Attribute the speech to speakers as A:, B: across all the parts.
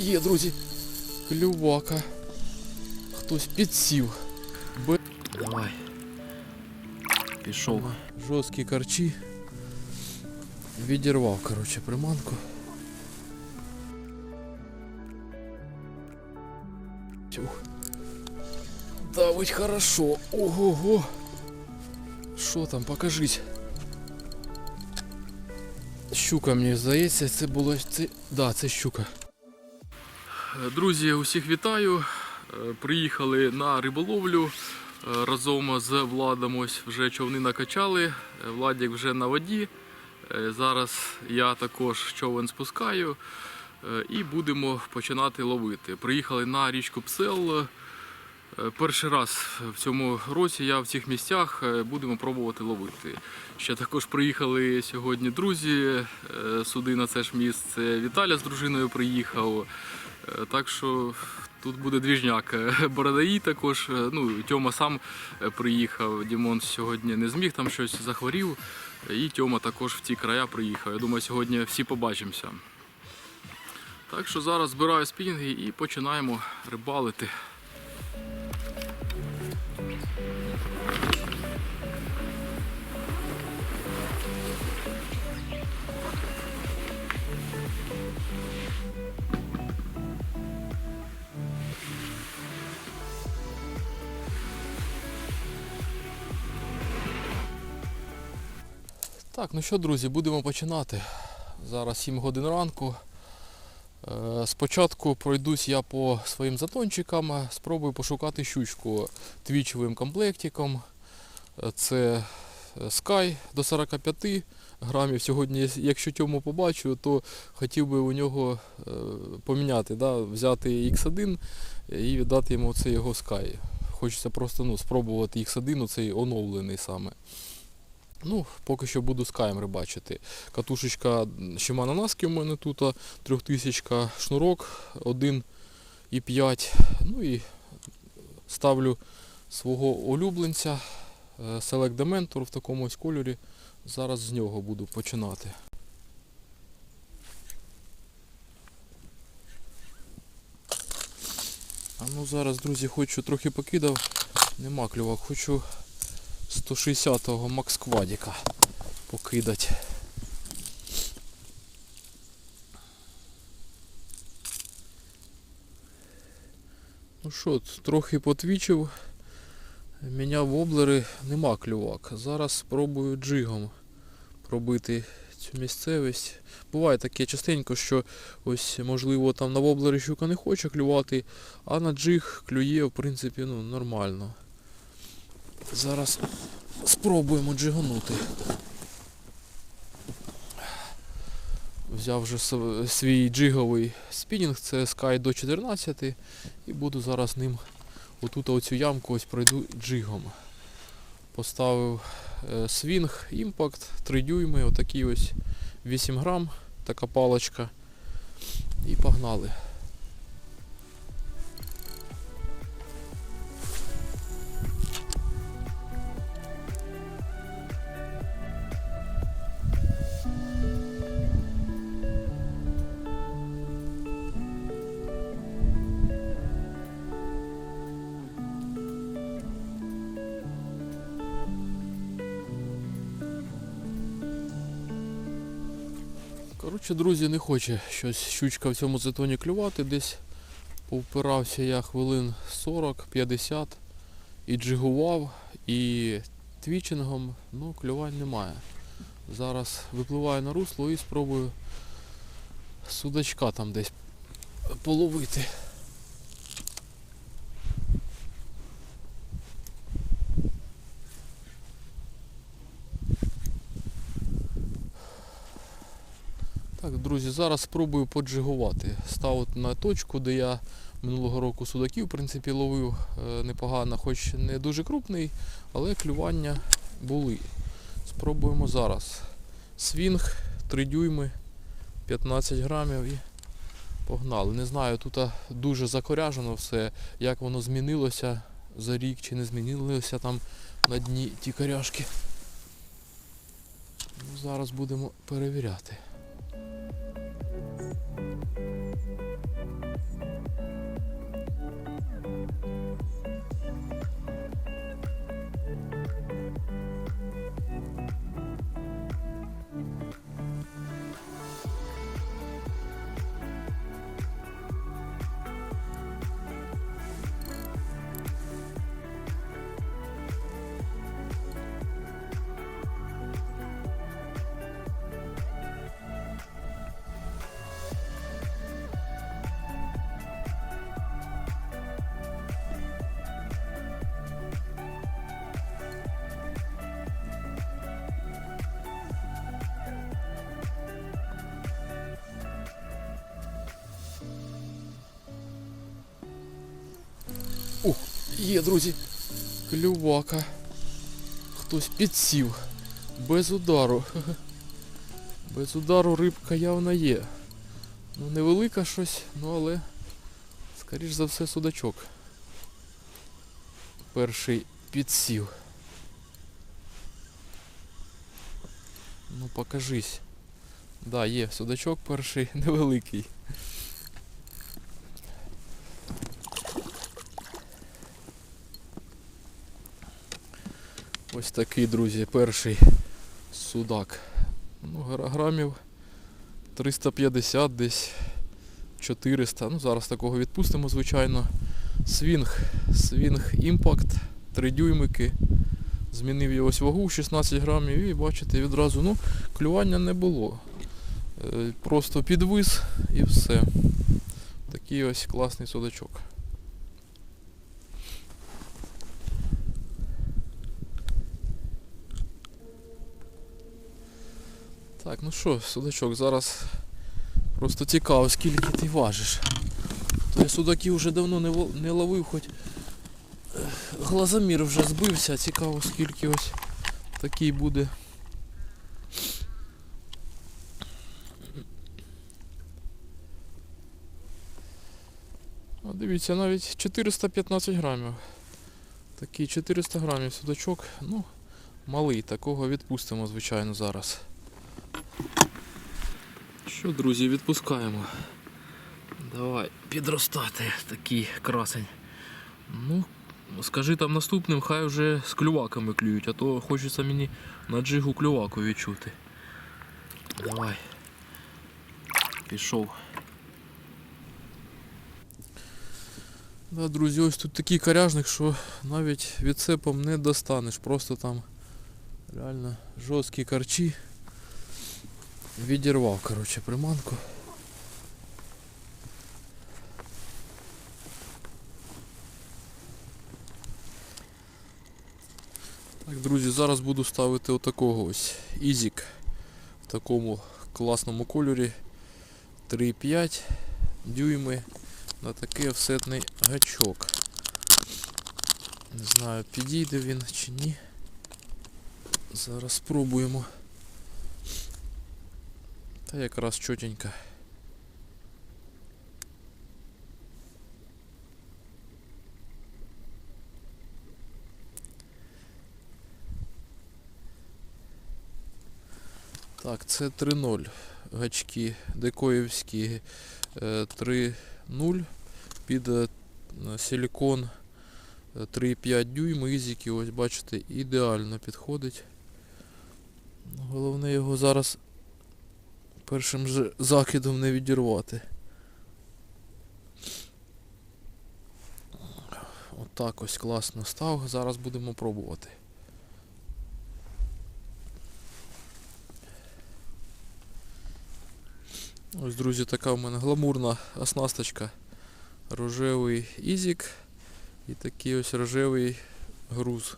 A: Є, друзі. Клювака. Хтось підсів. Б...
B: Давай. Пішов.
A: Жорсткі карчі. Відірвав, коротше, приманку. Тюх. Давить хорошо. Ого-го. Що там, покажись. Щука, мені здається, це було. Це... Да, це щука. Друзі, усіх вітаю. Е, Приїхали на риболовлю е, разом з Владом. Ось вже човни накачали. Е, Владик вже на воді. Зараз я також човен спускаю і будемо починати ловити. Приїхали на річку Псел. Перший раз в цьому році я в цих місцях будемо пробувати ловити. Ще також приїхали сьогодні друзі сюди на це ж місце. Віталя з дружиною приїхав. Так що тут буде двіжняк. Е, Бородаї також. е, Ну, Тьома сам е, приїхав. Дімон сьогодні не зміг, там щось захворів. І Тьома також в ці края приїхав. Я думаю, сьогодні всі побачимося. Так що зараз збираю спінги і починаємо рибалити. Так, ну що, друзі, будемо починати. Зараз 7 годин ранку. Е, Спочатку пройдусь я по своїм затончикам, спробую пошукати щучку твічовим комплектиком. Це е, Sky до 45 грамів. Сьогодні, якщо тьому побачу, то хотів би у нього е, поміняти, да, взяти X1 і віддати йому цей його Sky. Хочеться просто ну, спробувати X1, цей оновлений саме. Ну, поки що буду з каєм рибачити. Катушечка Shimano Naski у мене тут, 3000 шнурок 1,5. Ну і ставлю свого улюбленця е, Select Dementor в такому ось кольорі. Зараз з нього буду починати. А ну зараз, друзі, хочу трохи покидав. Нема клювак, хочу 160-го Макс Квадіка покидати. Ну що, трохи потвічив, міняв воблери, нема клювак. Зараз спробую джигом пробити цю місцевість. Буває таке частенько, що ось можливо там на воблери щука не хоче клювати, а на джиг клює в принципі ну, нормально. Зараз спробуємо джиганути. Взяв вже свій джиговий спінінг, це Sky до 14 і буду зараз ним отут оцю ямку ось пройду джигом. Поставив свінг, імпакт, 3 дюйми, отакий ось 8 грам, така палочка. І погнали. Коротше, друзі, не хоче щось щучка в цьому затоні клювати. Десь повпирався я хвилин 40-50 і джигував, і твічингом, ну, клювань немає. Зараз випливаю на русло і спробую судачка там десь половити. Так, друзі, зараз спробую поджигувати. Ставити на точку, де я минулого року судаків, в принципі, ловив е, непогано, хоч не дуже крупний, але клювання були. Спробуємо зараз. Свінг 3 дюйми, 15 грамів і погнали. Не знаю, тут дуже закоряжено все, як воно змінилося за рік чи не змінилося там на дні ті коряшки. Ну, зараз будемо перевіряти. Є, друзі. Клювака. Хтось підсів. Без удару. Без удару рибка явно є. Ну, невелика щось, ну але, скоріш за все, судачок. Перший підсів. Ну покажись. Да, є, судачок перший невеликий. Ось такий, друзі, перший судак. Ну, грамів 350 десь 400. Ну, зараз такого відпустимо, звичайно. Свінг. Свінг імпакт. 3 дюймики. Змінив я ось вагу 16 грамів і бачите, відразу ну, клювання не було. Е, Просто підвис і все. Такий ось класний судачок. Так, ну що, судачок, зараз просто цікаво, скільки ти важиш. То я судаків вже давно не, не ловив, хоч глазомір вже збився, цікаво скільки ось такий буде. А дивіться, навіть 415 грамів. Такий 400 грамів судачок, ну, малий, такого відпустимо, звичайно, зараз. Що, друзі, відпускаємо. Давай, підростати такий красень. Ну, скажи там наступним, хай вже з клюваками клюють, а то хочеться мені на джигу клюваку відчути. Давай. Пішов. Да, друзі, ось тут такий коряжник, що навіть відцепом не достанеш. Просто там реально жорсткі карчі. Відірвав, коротше, приманку. Так, друзі, зараз буду ставити отакого ось Ізік в такому класному кольорі 3,5 дюйми на такий офсетний гачок. Не знаю, підійде він чи ні. Зараз спробуємо. Та якраз чотенько. Так, це 3.0. Гачки декоївські е, 3.0 під е, силікон е, 3,5 дюйм, ізіки, ось бачите, ідеально підходить. Головне його зараз першим же закидом не відірвати. Отак ось класно став. Зараз будемо пробувати. Ось, друзі, така в мене гламурна оснасточка. Рожевий ізік і такий ось рожевий груз.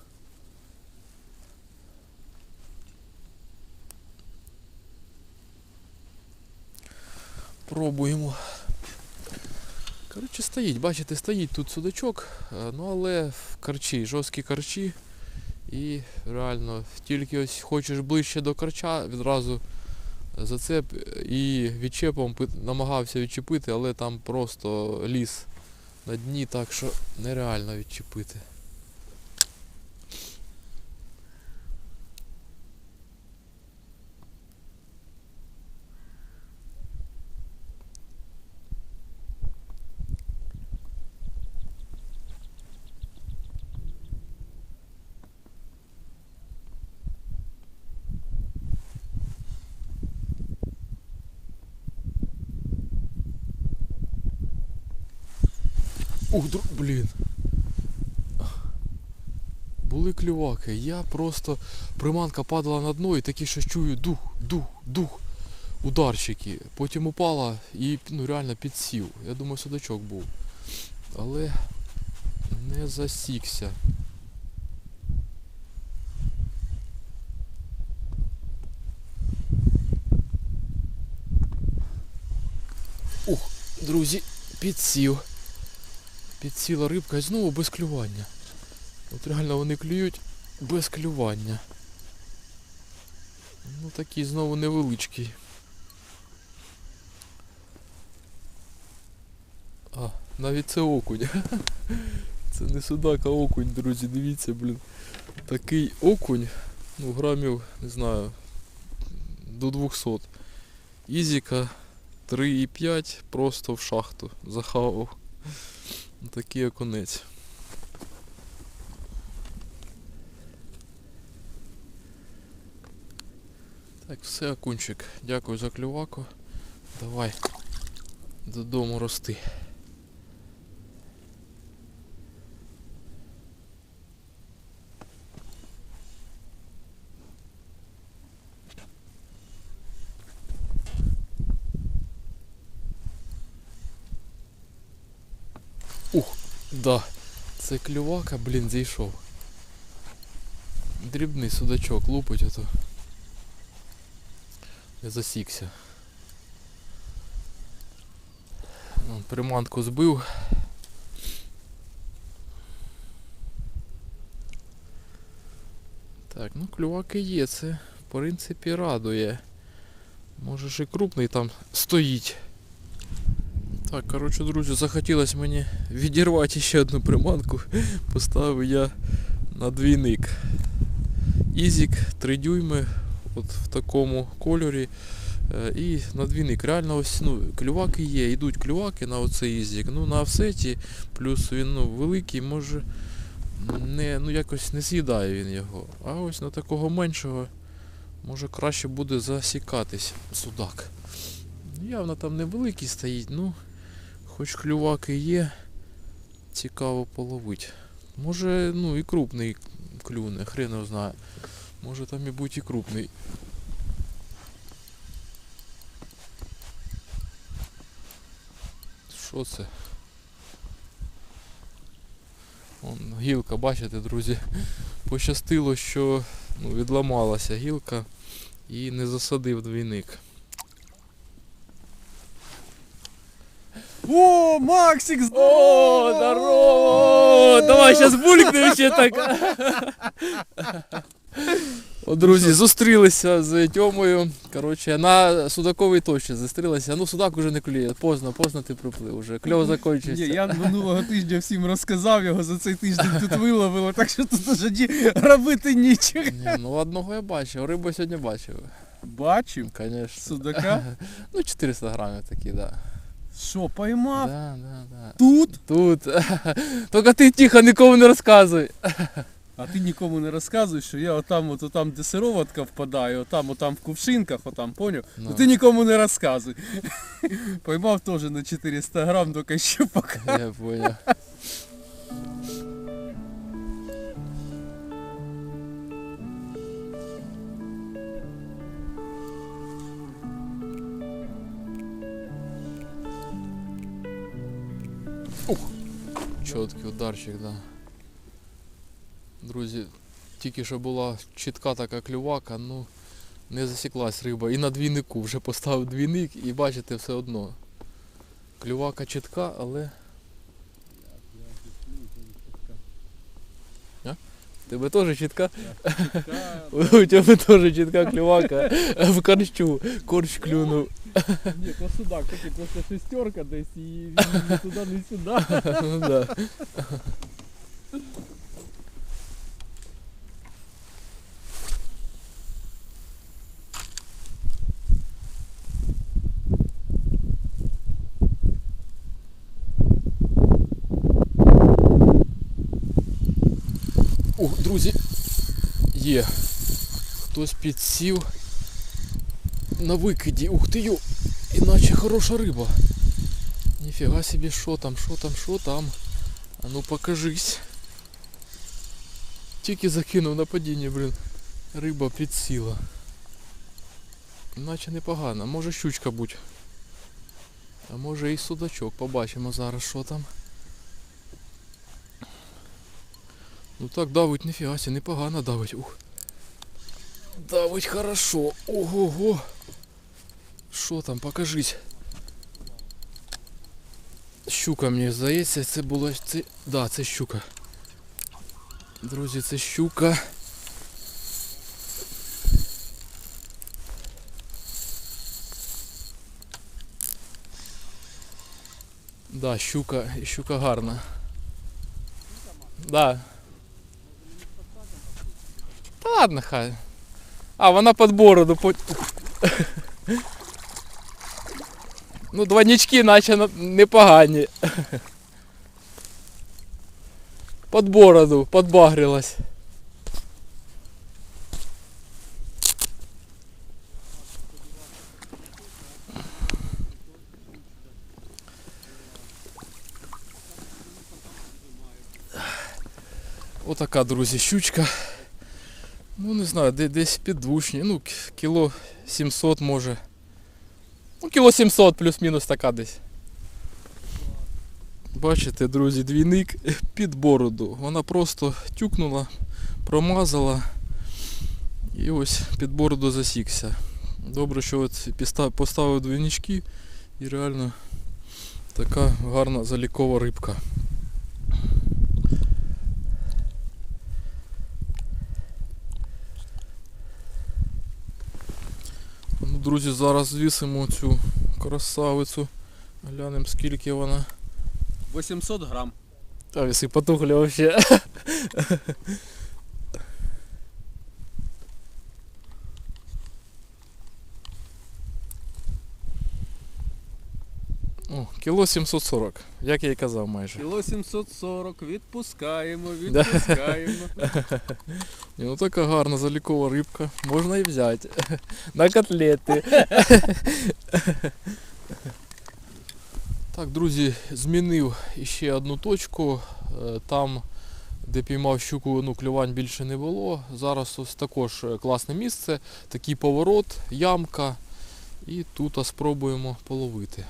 A: Пробуємо. Коротше, стоїть, бачите, стоїть тут судачок, е, ну але карчі, жорсткі карчі. І реально, тільки ось хочеш ближче до карча, відразу зацеп і відчепом намагався відчепити, але там просто ліс на дні, так що нереально відчепити. Ух, дру... блін. Були клюваки. Я просто приманка падала на дно і такі щось чую дух, дух, дух. Ударчики. Потім упала і ну, реально підсів. Я думаю, судачок був. Але не засікся. Ух, друзі, підсів. Підсіла рибка і знову без клювання. От реально вони клюють без клювання. Ну такий знову невеличкий. А, навіть це окунь. Це не судак, а окунь, друзі, дивіться, блін. Такий окунь, ну грамів, не знаю, до 200. Ізіка 3,5 просто в шахту захавав. Такий окунець. Так, все, окунчик. Дякую за клюваку. Давай додому рости. Ух, да. Це клювака, блін, зійшов. Дрібний судачок лупить ото. Я засікся. Приманку збив. Так, ну клюваки є, це в принципі радує. Може ж і крупний там стоїть. Так, коротше, друзі, захотілося мені відірвати ще одну приманку. Поставив я на двійник. Ізік 3 дюйми, от в такому кольорі. Е, І на двійник. Реально ось ну, клюваки є, йдуть клюваки на оцей ізік. Ну на офсеті, плюс він ну, великий, може не, ну, якось не з'їдає він його. А ось на такого меншого може краще буде засікатись судак. Явно там невеликий стоїть, ну хоч клюваки є, цікаво половить. Може, ну і крупний клюне, хрен його знає. Може там і будь і крупний. Що це? Вон, гілка, бачите, друзі, пощастило, що ну, відламалася гілка і не засадив двійник.
B: О, Максик,
A: О,
B: здорово!
A: здорово! Давай зараз булькнемо ще так. О, друзі, зустрілися з Тьомою. Коротше, на судаковій точці зустрілися. Ну, судак уже не клює. Поздно, поздно ти приплив уже. Кльов
B: Ні, я минулого тижня всім розказав його, за цей тиждень тут виловило, так що тут вже ді- робити нічого.
A: Ні, ну одного я бачив, рибу сьогодні бачив.
B: Бачив
A: Звісно.
B: судака.
A: Ну, 400 грамів такі, так. Да.
B: Що, поймав?
A: Да, да, да.
B: Тут?
A: Тут. Тільки ти тихо, нікому не розказуй.
B: А ти нікому не розказуєш, що я отам, от, отам, де сироватка впадає, отам, отам в кувшинках, отам, поняв?
A: Ну.
B: Ну. ти нікому не розказуй. Поймав теж на 400 грам, тільки ще пока.
A: Я понял. Ух! Чіткий ударчик, да. Друзі, тільки що була чітка така клювака, ну не засіклась риба. І на двійнику вже поставив двійник і бачите все одно. Клювака чітка, але Тебе теж чітка? У тебе теж чітка клювака в корчу. Корч клюнув.
B: Ні, то судак такий просто шестерка десь і він не туди, не сюди.
A: Ну да. О, друзі, є. Хтось підсів на викиді. Ух ти йо! Іначе хороша риба. Ніфіга собі, що там, що там, що там. А ну покажись. Тільки закинув на падіння, блін. Риба підсіла. Наче непогано. Може щучка будь. А може і судачок. Побачимо зараз, що там. Ну так давить, ніфіга сі, непогано давить. Ух. Давить хорошо. Ого-го. Що там, покажись. щука, мені здається, це була. Це... Да, це щука. Друзі, це щука. Да, щука, щука гарна. Да. Та ладно, хай. А, вона під бороду. По... ну, двойнички наче на- непогані. Під бороду, подбагрилась. Отака, друзі, щучка. Ну не знаю, де, десь підвушні. Ну, к- кіло 700 може. Ну, кіло 700 плюс-мінус така десь. Бачите, друзі, двійник під бороду. Вона просто тюкнула, промазала і ось під бороду засікся. Добре, що от поставив двійнички і реально така гарна залікова рибка. Друзі, зараз звісимо цю красавицю. Глянемо скільки вона.
B: 800 грам.
A: Та віси потухли вообще. О, кіло 740, як я і казав майже.
B: Кіло 740, відпускаємо, відпускаємо.
A: Ну така гарна залікова рибка. Можна і взяти. На котлети. Так, друзі, змінив іще одну точку. Е, Там, де піймав щуку, ну, клювань більше не було. Зараз ось також е, класне місце, такий поворот, ямка. І тут спробуємо половити.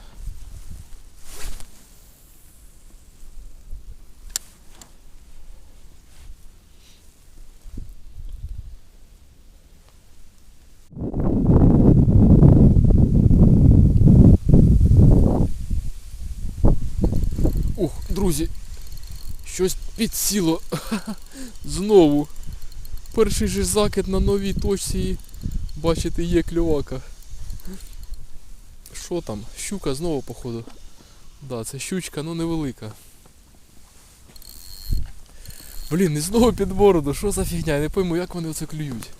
A: Ух, друзі, щось підсіло знову. Перший же закид на новій точці бачите є клювака. Що там? Щука знову походу. Да, це щучка, ну невелика. Блін, і знову під бороду, що за фігня? Я не пойму, як вони оце клюють.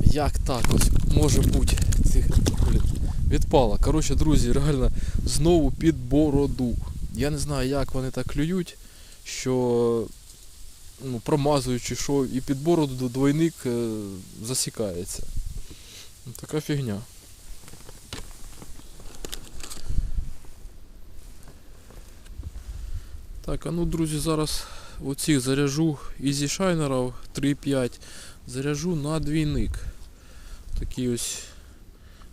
A: Як так ось може бути цих. Відпала. Коротше, друзі, реально знову під бороду. Я не знаю, як вони так клюють, що ну, промазують чи що, і під бороду двойник е, засікається. Ну, Така фігня. Так, а ну, друзі, зараз оцих заряжу Easy Shinerів 3.5 заряжу на двійник. Такий ось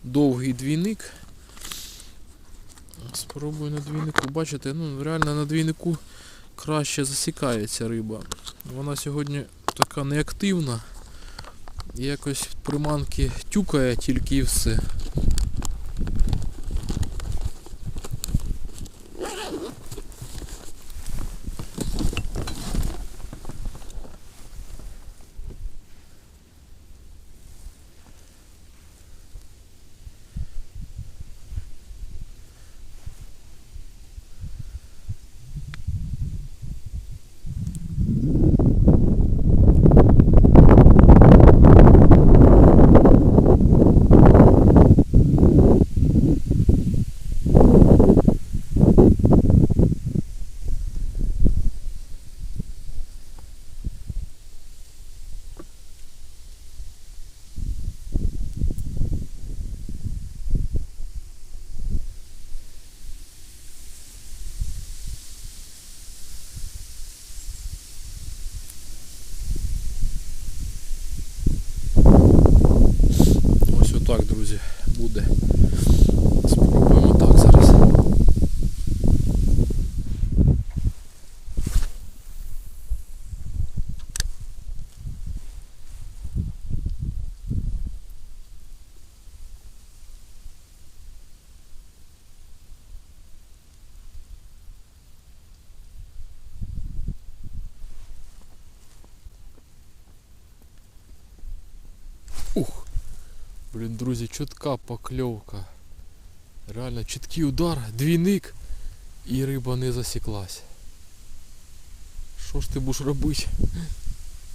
A: довгий двійник. Спробую на двійнику. Бачите, ну реально на двійнику краще засікається риба. Вона сьогодні така неактивна. Якось приманки тюкає тільки і все. Ух! Блін, друзі, чітка покльовка. Реально чіткий удар, двійник і риба не засіклась. Що ж ти будеш робити?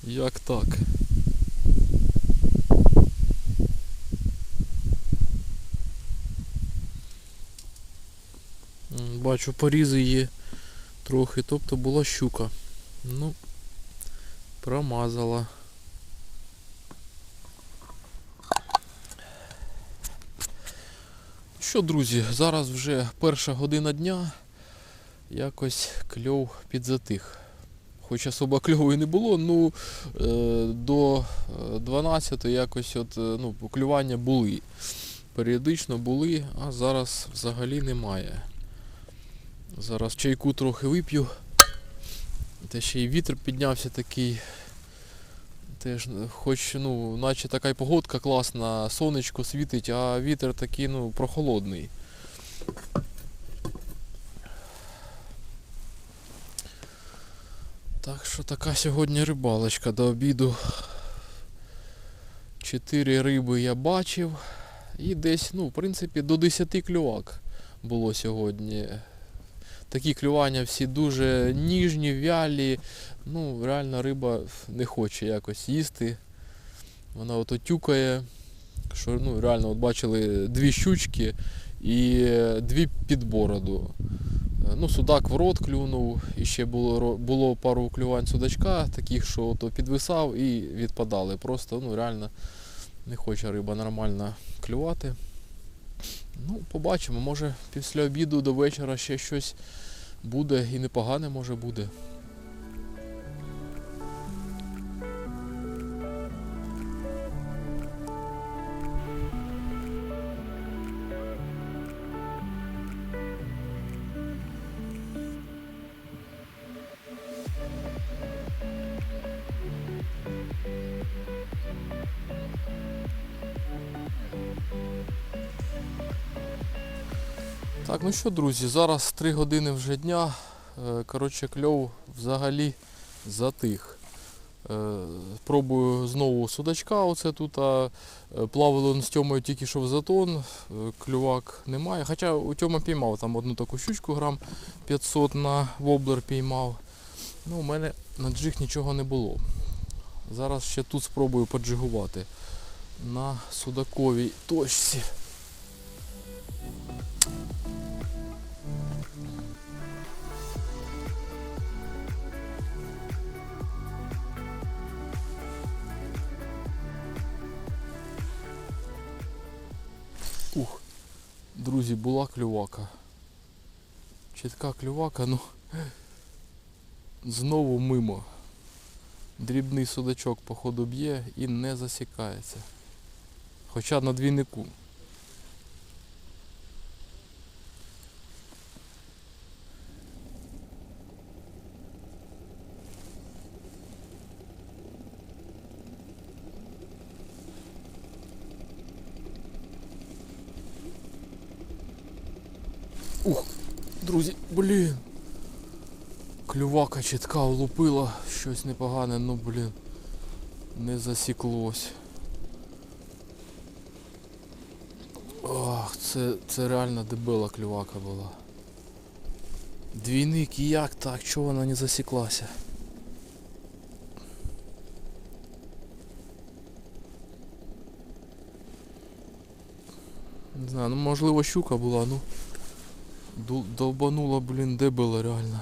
A: Як так? Бачу, порізи є трохи, тобто була щука. Ну, промазала. Що, друзі, зараз вже перша година дня. Якось кльов підзатих. Хоч особо кльову і не було, ну е, до 12 якось от, е, ну, клювання були. Періодично були, а зараз взагалі немає. Зараз чайку трохи вип'ю. Та ще й вітер піднявся такий. Теж, е, хоч, ну, наче така й погодка класна, сонечко світить, а вітер такий, ну, прохолодний. Так що така сьогодні рибалочка до обіду. Чотири риби я бачив. І десь, ну, в принципі, до 10 клювак було сьогодні. Такі клювання всі дуже ніжні, вялі. Ну, реально риба не хоче якось їсти. Вона ото тюкає. Що, ну, реально, от бачили дві щучки і е, дві під бороду. Е, Ну, судак в рот клюнув, і ще було, було пару клювань судачка, таких, що ото підвисав і відпадали. Просто ну, реально не хоче риба нормально клювати. Ну, побачимо, може після обіду до вечора ще щось буде і непогане може буде. Ну що, друзі, зараз 3 години вже дня. Е, Коротше, кльов взагалі затих. Е, Пробую знову судачка. Оце тут а, е, плавало з Тьомою тільки що в затон. Клювак немає. Хоча у Тьома піймав там одну таку щучку грам 500 на воблер піймав. Ну, у мене на джиг нічого не було. Зараз ще тут спробую поджигувати на судаковій точці. Друзі, була клювака. Чітка клювака, ну знову мимо. Дрібний судачок походу б'є і не засікається. Хоча на двійнику. Ух, друзі, блін. Клювака чітка влупила, щось непогане, ну блін. Не засіклось. Ох, це, це реально дебела клювака була. Двійник і як так? Чого вона не засіклася? Не знаю, ну можливо щука була, ну. Долбанула, блін, дебела реально.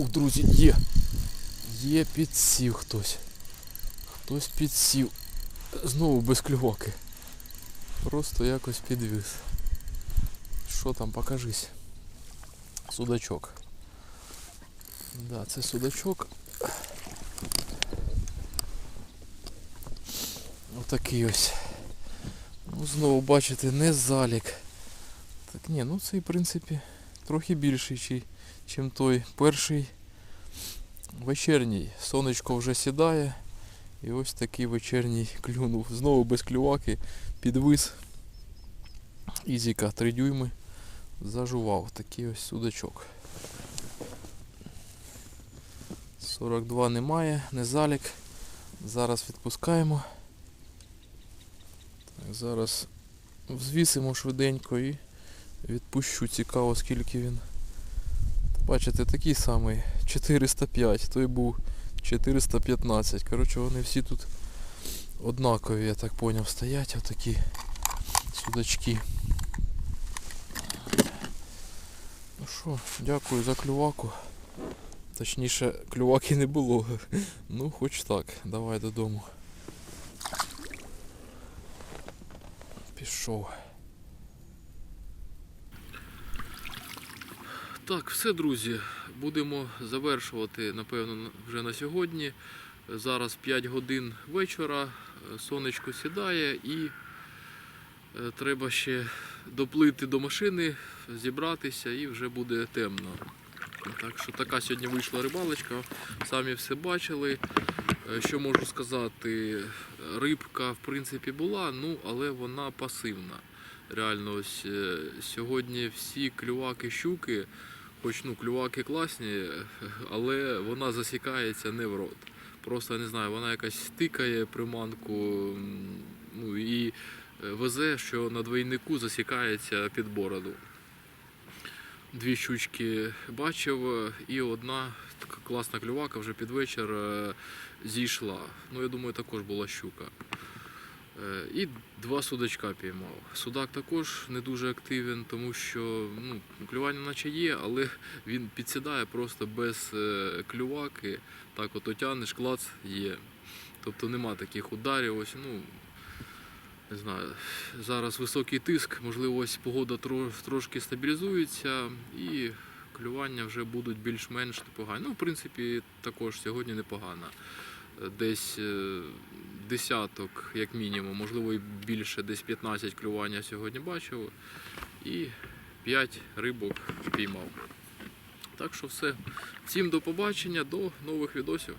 A: Ух, друзі, є. Є підсів хтось. Хтось підсів. Знову без клюваки. Просто якось підвіз. Що там, покажись. Судачок. Да, це судачок. Отакий ось. Ну, знову бачите, не залік. Так ні, ну цей в принципі трохи більший, чи, чим той перший вечірній. Сонечко вже сідає. І ось такий вечірній клюнув. Знову без клюваки, підвис. Ізіка 3 дюйми. Зажував такий ось судачок. 42 немає, не залік. Зараз відпускаємо. Так, зараз взвісимо швиденько і відпущу. Цікаво, скільки він. Бачите, такий самий 405, той був 415. Коротше, вони всі тут однакові, я так поняв, стоять отакі судачки. Ну що, дякую за клюваку. Точніше, клюваки не було. Ну, хоч так, давай додому. Пішов. Так, все, друзі. Будемо завершувати, напевно, вже на сьогодні. Зараз 5 годин вечора, е, сонечко сідає і е, треба ще доплити до машини, зібратися і вже буде темно. Так що така сьогодні вийшла рибалочка. Самі все бачили. Е, Що можу сказати? Рибка в принципі була, ну але вона пасивна. Реально, ось сьогодні всі клюваки щуки, хоч ну клюваки класні, але вона засікається не в рот. Просто не знаю, вона якась тикає приманку ну, і е, везе, що на двойнику засікається під бороду. Дві щучки бачив, і одна така класна клювака вже під вечір е, зійшла. Ну, я думаю, також була щука. Е, І два судачка піймав. Судак також не дуже активен, тому що ну, клювання наче є, але він підсідає просто без е, клюваки. Так от тянеш, клац є. Тобто нема таких ударів. Ось, ну, не знаю, зараз високий тиск, можливо, ось погода трошки стабілізується і клювання вже будуть більш-менш непогані. Ну, в принципі, також сьогодні непогано. Десь е, десяток, як мінімум, можливо, і більше, десь 15 клювання сьогодні бачив. І 5 рибок піймав. Так що все. Всім до побачення, до нових відосів.